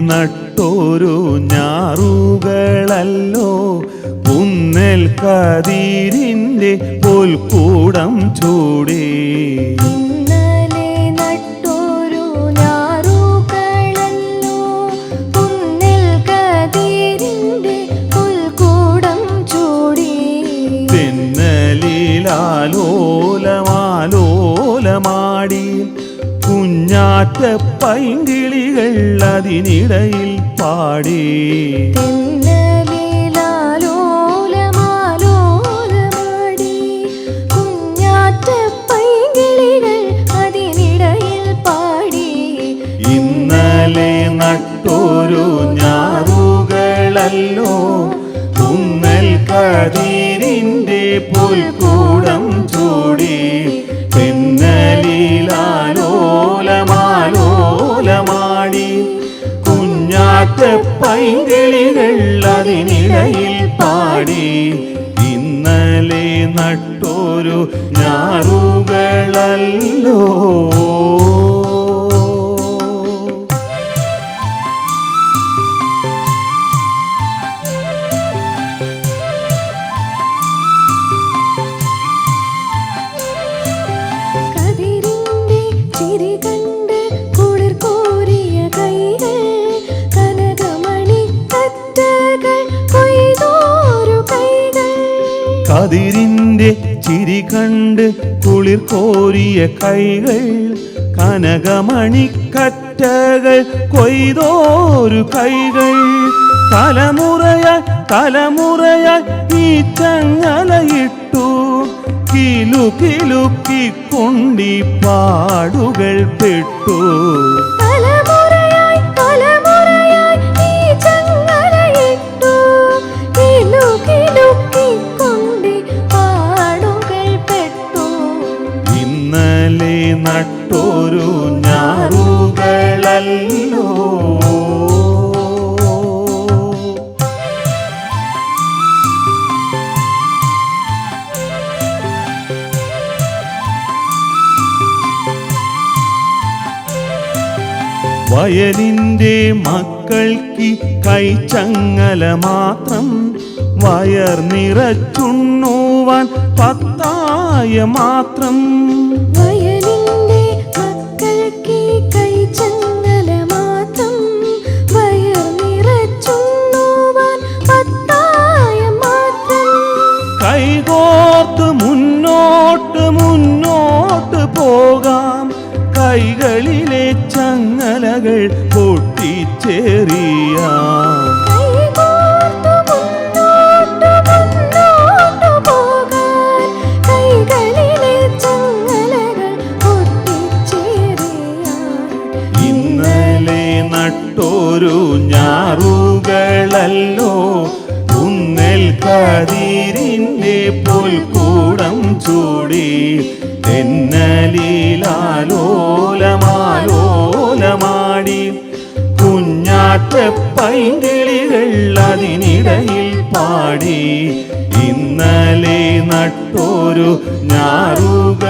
നട്ടോരു ഞാറുകളല്ലോ. പുന്നൽ കതിരിന്റെ പുൽക്കൂടം ചൂടി. പുൽക്കൂടം തെന്നലിലാലോലമാലോലമാടി കുഞ്ഞാറ്റ പൈങ്കിളികൾ അതിനിടയിൽ പാടി. ഇന്നലെ നട്ടോരു ഞാറുകളല്ലോ. കുന്നൽ കതിരിന്റെ പുൽക്കൂടം ചൂടി. പൈങ്കിളികൾ അതിനിടയിൽ പാടി. ഇന്നലെ നട്ടൊരു ഞാറുകളല്ലോ. കതിരിന്റെ കതിരിന്റെ ചിരി കണ്ട് കുളിർ കോരിയ കൈകൾ കനകമണിക്കറ്റകൾ കൊയ്തോരു കൈകൾ. തലമുറയായി തലമുറയായി ഈ ചങ്ങലയിട്ടു കിലു കിലുക്കിക്കൊണ്ടി പാടുകൾ പെട്ടു. വയലിന്റെ മക്കൾക്ക് കൈച്ചങ്ങല മാത്രം വയർ നിറച്ചുണ്ണുവാൻ പത്തായ മാത്രം. വയലിന്റെ മക്കൾക്ക് കൈച്ചങ്ങല മാത്രം വയർ നിറച്ചുണ്ണുവാൻ പത്തായ മാത്രം. കൈകോർത്ത് മുന്നോട്ട് മുന്നോട്ട് പോകാം. കൈകളിലെ ചങ്ങലകൾ പൊട്ടിച്ചേറിയാം ഇന്നലെ നട്ടോരു ഞാറുകളല്ലോ. ഉന്നൽ കതിരിന്റെ പുൽക്കൂടം ചൂടി. തെന്നലിലാലോലമാലോലമാടി കുഞ്ഞാറ്റ പൈങ്കിളികൾ അതിനിടയിൽ പാടി. ഇന്നലെ നട്ടോരു ഞാറുകളല്ലോ.